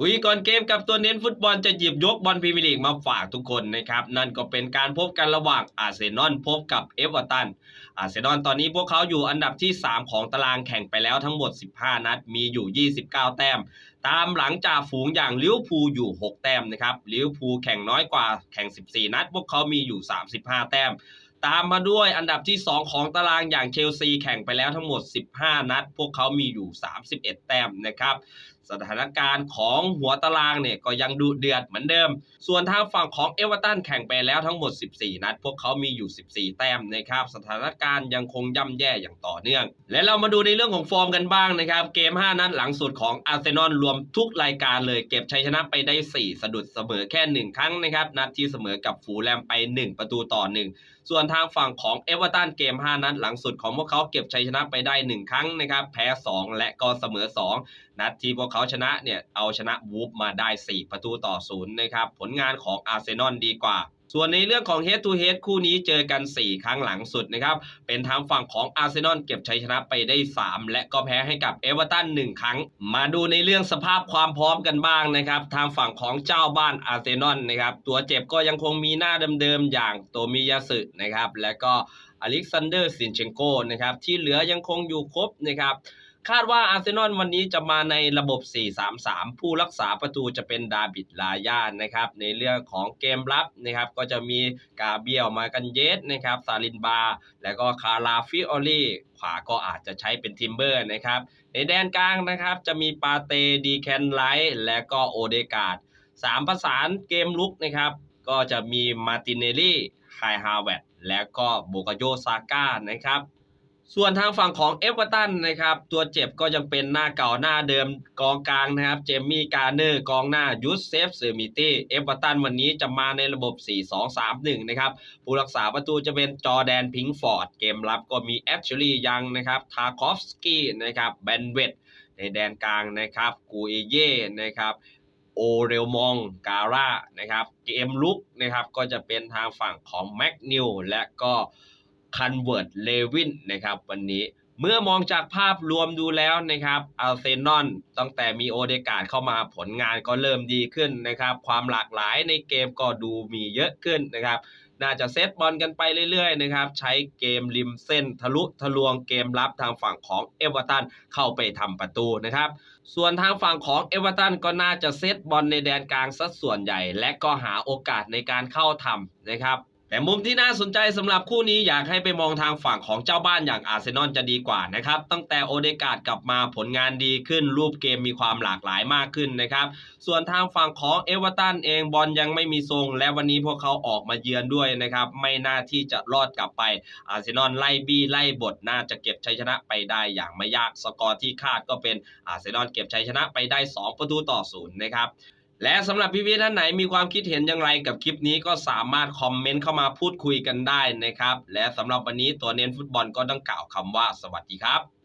คุยก่อนเกมกับตัวเน้นฟุตบอลจะหยิบยกบอลพรีเมียร์ลีกมาฝากทุกคนนะครับ นั่นก็เป็นการพบกันระหว่างอาร์เซนอลพบกับเอเวอร์ตันอาร์เซนอลตอนนี้พวกเขาอยู่อันดับที่ 3 ของตารางแข่งไปแล้วทั้งหมด 15 นัด มีอยู่ 29 แต้ม ตามหลังจากฝูงอย่างลิเวอร์พูลอยู่ 6 แต้มนะครับลิเวอร์พูลแข่งน้อยกว่าแข่ง 14 นัด พวกเขามีอยู่ 35 แต้มตามมาด้วยอันดับที่ 2 ของตารางอย่างเชลซีแข่งไปแล้วทั้งหมด 15 นัด พวกเขามีอยู่ 31 แต้มนะครับ สถานการณ์ของหัวตารางเนี่ยก็ยังดุเดือดเหมือนเดิม ส่วนทางฝั่งของเอเวอร์ตันแข่งไปแล้วทั้งหมด 14 นัด พวกเขามีอยู่ 14 แต้มนะครับ สถานการณ์ยังคงย่ำแย่อย่างต่อเนื่อง และเรามาดูในเรื่องของฟอร์มกันบ้างนะครับ เกม 5 นัดหลังสุดของอาร์เซนอลรวมทุกรายการเลยเก็บชัยชนะไปได้ 4 สะดุดเสมอแค่ 1 ครั้งนะครับนัดที่เสมอกับฟูแลมไป 1 ประตูต่อ 1 ส่วนทางฝั่งของเอเวอร์ตันเกม 5 นัดหลังสุดของพวกเขาเก็บชัยชนะไปได้ 1 ครั้งนะครับแพ้ 2 และก็เสมอ 2 นัดที่พวกเขาชนะเนี่ยเอาชนะวูฟมาได้ 4 ประตูต่อศูนย์นะครับผลงานของอาร์เซนอลดีกว่า ส่วนในเรื่องของ Head to Head คู่นี้เจอกัน 4 ครั้งหลังสุดนะครับเป็นทางฝั่งของอาร์เซนอลเก็บชัยชนะไปได้ 3 และก็แพ้ให้กับเอเวอร์ตัน1ครั้ง มาดูในเรื่องสภาพความพร้อมกันบ้างนะครับทางฝั่งของเจ้าบ้านอาร์เซนอลนะครับตัวเจ็บก็ยังคงมีหน้าเดิมๆอย่างโตมิยาสึนะครับและก็อเล็กซานเดอร์ซินเชนโกนะครับที่เหลือยังคงอยู่ครบนะครับ คาดว่าอาร์เซนอลวันนี้จะมาในระบบ 4-3-3 ผู้รักษาประตูจะเป็นดาบิดลายานะครับ ในเรื่องของเกมรับนะครับ ก็จะมีกาเบียลมากันเยสนะครับซาลินบา แล้วก็คาราฟิโอลีขวาก็อาจจะใช้เป็นทิมเบอร์นะครับ ในแดนกลางนะครับจะมีปาเตดีแคนไลท์และก็โอเดกาดสามประสานเกมลุกนะครับ ก็จะมีมาตินเนลลี่ไคฮาวเวตและก็โบกาโยซาก้านะครับ ส่วนทางฝั่งของเอเวอร์ตันนะครับ ตัวเจ็บก็ยังเป็นหน้าเก่าหน้าเดิมกองกลางนะครับ เจมี่การ์เนอร์กองหน้ายูสเซฟเซอร์มิตี้เอเวอร์ตันวันนี้จะมาในระบบ 4-2-3-1 นะครับ ผู้รักษาประตูจะเป็นจอแดนพิงฟอร์ด เกมรับก็มีแอชลียังนะครับ ทาคอฟสกี้นะครับแบนเวตในแดนกลางนะครับ กูเอเย่นะครับโอเรลมองการ่านะครับเกมลุกนะครับก็จะเป็นทางฝั่งของแม็กนิวและก็ คันเวิร์ดเลวินนะครับวันนี้เมื่อมองจากภาพรวมดูแล้วนะครับอาร์เซนอลตั้งแต่มีโอเดกาดเข้ามาผลงานก็เริ่มดีขึ้นนะครับ ความหลากหลายในเกมก็ดูมีเยอะขึ้นนะครับ น่าจะเซตบอลกันไปเรื่อยๆนะครับ ใช้เกมริมเส้นทะลุทะลวงเกมรับทางฝั่งของเอเวอร์ตันเข้าไปทำประตูนะครับ ส่วนทางฝั่งของเอเวอร์ตันก็น่าจะเซตบอลในแดนกลางสัดส่วนใหญ่ และก็หาโอกาสในการเข้าทำนะครับ แต่มุมที่น่าสนใจสำหรับคู่นี้อยากให้ไปมองทางฝั่งของเจ้าบ้านอย่างอาร์เซนอลจะดีกว่านะครับ ตั้งแต่โอเดกาดกลับมาผลงานดีขึ้น รูปเกมมีความหลากหลายมากขึ้นนะครับ ส่วนทางฝั่งของเอเวอร์ตันเองบอลยังไม่มีทรง และวันนี้พวกเขาออกมาเยือนด้วยนะครับ ไม่น่าที่จะรอดกลับไปอาร์เซนอลไล่บี้ไล่บทน่าจะเก็บชัยชนะไปได้อย่างไม่ยากสกอร์ที่คาดก็เป็นอาร์เซนอลเก็บชัยชนะไปได้ 2 ประตูต่อศูนย์นะครับ และสำหรับพี่ๆท่านไหนมีความคิดเห็นอย่างไรกับคลิปนี้ก็สามารถคอมเมนต์เข้ามาพูดคุยกันได้นะครับ และสำหรับวันนี้ตัวเน้นฟุตบอลก็ต้องกล่าวคำว่าสวัสดีครับ